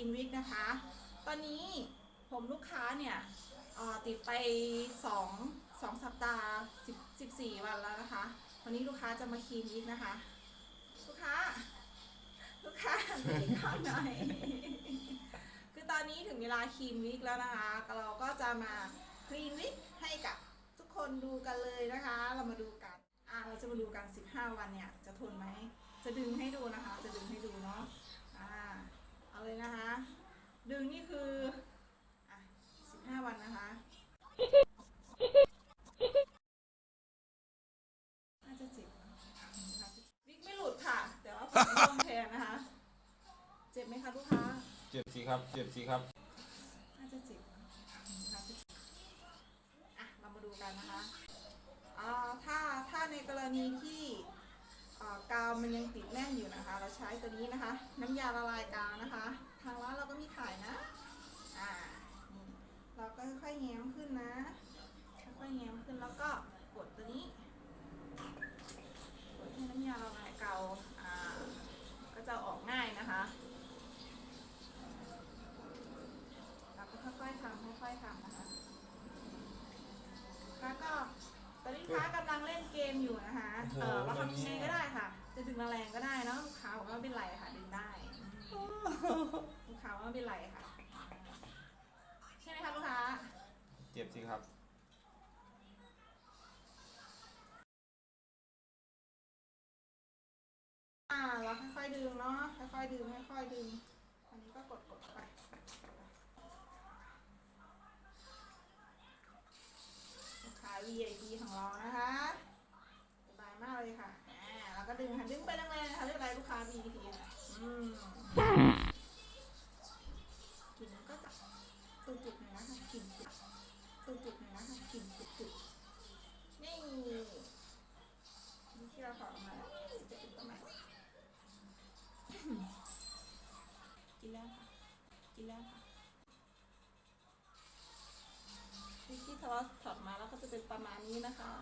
14 week นะคะ ตอนนี้ผมลูกค้าเนี่ยติดไป 2 2 สัปดาห์10 14 วันแล้วนะคะ วันนี้ลูกค้าจะมาคลีนวิกนะคะ ลูกค้า ลูกค้าดูข้าหน่อยคือตอนนี้ถึงเวลาคลีนวิกแล้วนะคะ เราก็จะมาคลีนวิกให้กับทุกคนดูกันเลยนะคะ เรามาดูกัน อ่าเราจะมาดูกัน 15 วันเนี่ย จะทนไหม จะดึงให้ดูนะคะ เลยนะคะ ดึงนี่คืออะ15วันนะคะน่าจะเจ็บวิกไม่หลุดค่ะ แต่ว่าผมร่วงแทนนะคะ เจ็บไหมคะลูกค้า เจ็บสิครับ เจ็บสิครับ น่าจะเจ็บนะน่าจะเจ็บอะ เรามาดูกันนะคะอ่าถ้า ถ้าในกรณีที่อ่ากาว มันยังติดแน่นอยู่นะคะ เราใช้ตัวนี้นะคะ น้ำยาละลายกาวนะคะ ทางร้านเราก็มีขายนะอ่านี่เราก็ค่อยๆแง้มขึ้นนะค่อยๆแง้มขึ้นแล้วก็กดตัวนี้กดให้น้ำยาละลายกาวอ่าก็จะออกง่ายนะคะเราก็ค่อยๆทำค่อยๆทำนะคะแล้วก็ตอนนี้ลูกค้ากำลังเล่นเกมอยู่นะคะ เออเราทำยังไงก็ได้ค่ะ จะดึงแรงๆก็ได้เนอะลูกค้าบอกว่าไม่เป็นไรค่ะดึงได้อืมลูกค้าว่าไม่เป็นไรค่ะ ใช่ไหมคะลูกค้าเจ็บสิครับอ่าเราค่อยๆดึงเนาะค่อยๆดึงค่อยๆดึงอันนี้ก็กดๆไปลูกค้า VIP ของเรานะคะสบายมากเลยค่ะอ่าเรา ก็ดึงค่ะดึงไปแรงๆนะคะเรียกอะไรลูกค้า VIP ค่ะอืมกลิ่นก็จะตุจุดๆหนอยนะคะกลิ่นตุจุดๆหนอยนะคะกลิ่นตุดๆนี่นี่ที่เราถอมาแล้วจะเป็นประมาณนี้กินแล้วค่ะกินแล้วค่ะที่ที่ทอดถอดมาแล้วก็จะเป็นประมาณนี้นะคะ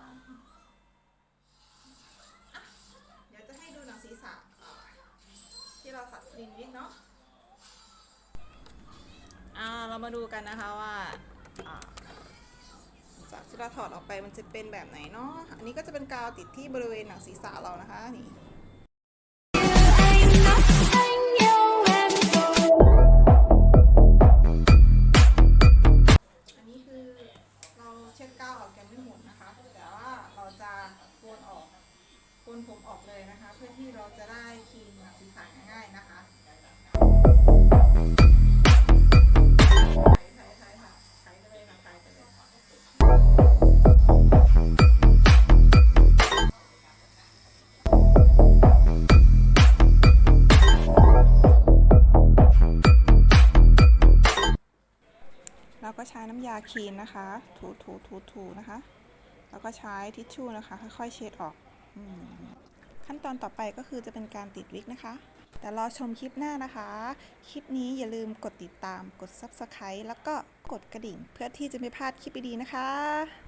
ที่เราตัดลินวิกเนาะอ่าเรามาดูกันนะคะว่าจากที่เราถอดออกไปมันจะเป็นแบบไหนเนาะอันนี้ก็จะเป็นกาวติดที่บริเวณหนังศีรษะเรานะคะนี่ นผมออกเลยนะคะ เพื่อที่เราจะได้ครีมหนังศีรษะง่ายๆนะคะใช้ใช้ค่ะใช้ไปเลยนะใช้ไปเลยเราก็ใช้น้ำยาครีมนะคะ ถูถูถูถูนะคะ แล้วก็ใช้ทิชชู่นะคะ ค่อยๆเช็ดออก ขั้นตอนต่อไปก็คือจะเป็นการติดวิกนะคะ แต่รอชมคลิปหน้านะคะ คลิปนี้อย่าลืมกดติดตาม กด Subscribe แล้วก็กดกระดิ่ง เพื่อที่จะไม่พลาดคลิปดีๆนะคะ